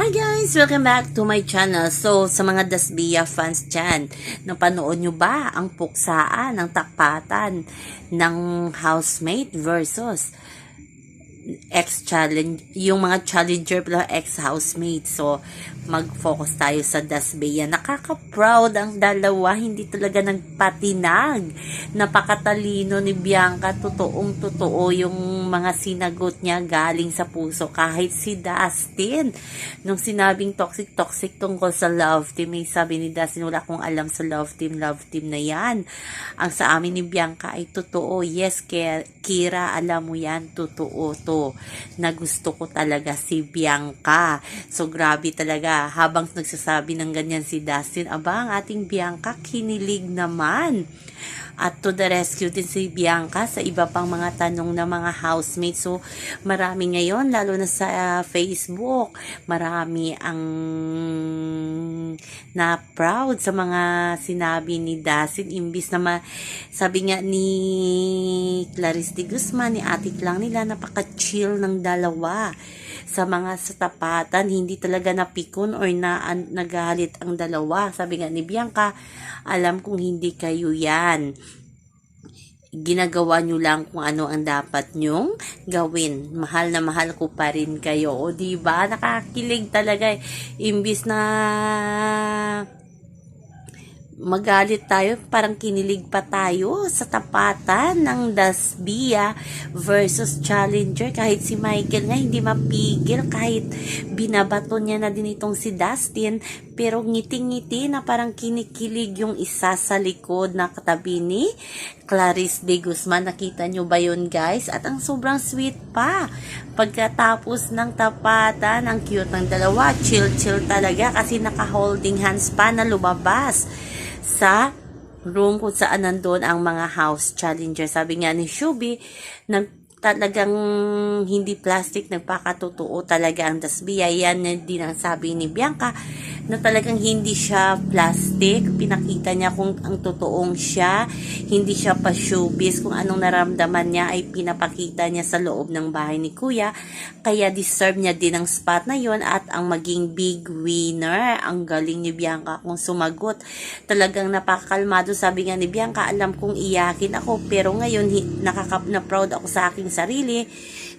Hi guys! Welcome back to my channel. So, sa mga Dasbia fans dyan, napanood nyo ba ang puksaan, ang takpatan ng housemate versus ex-challenge, yung mga challenger pala ex-housemate. So, mag-focus tayo sa Dasbia. Nakaka-proud ang dalawa, hindi talaga nagpatinag. Napakatalino ni Bianca, totoong totoo yung mga sinagot niya galing sa puso. Kahit si Dustin, nung sinabing toxic-toxic tungkol sa love team, may sabi ni Dustin, wala akong alam sa love team, love team na yan. Ang sa amin ni Bianca ay totoo. Yes, Kira, alam mo yan, totoo to. Na gusto ko talaga si Bianca. So, grabe talaga. Habang nagsasabi ng ganyan si Dustin, aba, ang ating Bianca, kinilig naman. At to the rescue din si Bianca sa iba pang mga tanong ng mga housemates. So, marami ngayon, lalo na sa uh, Facebook, marami ang na proud sa mga sinabi ni Dustin. Imbis na ma- sabi nga ni Clarice de Guzman, ni Ate lang nila, napaka-chill ng dalawa sa mga satapatan, hindi talaga napikon or na nagalit ang dalawa. Sabi nga ni Bianca, alam kong hindi kayo yan. Ginagawa nyo lang kung ano ang dapat nyong gawin. Mahal na mahal ko pa rin kayo. O diba? Nakakilig talaga. eh. Imbis na magalit tayo, parang kinilig pa tayo sa tapatan ng Dasbia versus Challenger. Kahit si Michael nga hindi mapigil, kahit binabato niya na din itong si Dustin, pero ngiti-ngiti na parang kinikilig yung isa sa likod na katabi ni Clarice de Guzman. Nakita nyo ba yun guys? At ang sobrang sweet pa. Pagkatapos ng tapatan, ang cute ng dalawa. Chill-chill talaga kasi naka-holding hands pa na lumabas sa room kung saan nandun ang mga house challenger. Sabi nga ni Shubi, nag talagang hindi plastic, nagpakatotoo talaga ang dasbiya. Yan din ang sabi ni Bianca na talagang hindi siya plastic. Pinakita niya kung ang totoong siya, hindi siya pa showbiz. Kung anong naramdaman niya ay pinapakita niya sa loob ng bahay ni Kuya. Kaya deserve niya din ang spot na yon at ang maging big winner. Ang galing ni Bianca kung sumagot. Talagang napakalmado. Sabi nga ni Bianca, alam kong iyakin ako pero ngayon nakakap na proud ako sa aking sarili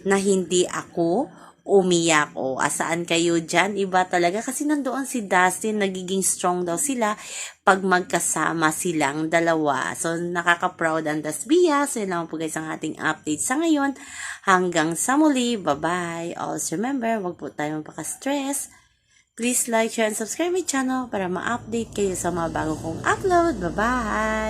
na hindi ako umiyak o asaan kayo dyan? Iba talaga. Kasi nandoon si Dustin nagiging strong daw sila pag magkasama silang dalawa. So nakaka-proud ang Dasbia. So yun lang po guys ang ating update sa ngayon. Hanggang sa muli. Bye bye also remember wag po tayo magpaka-stress. Please like, share, and subscribe my channel para ma-update kayo sa mga bago kong upload. Bye bye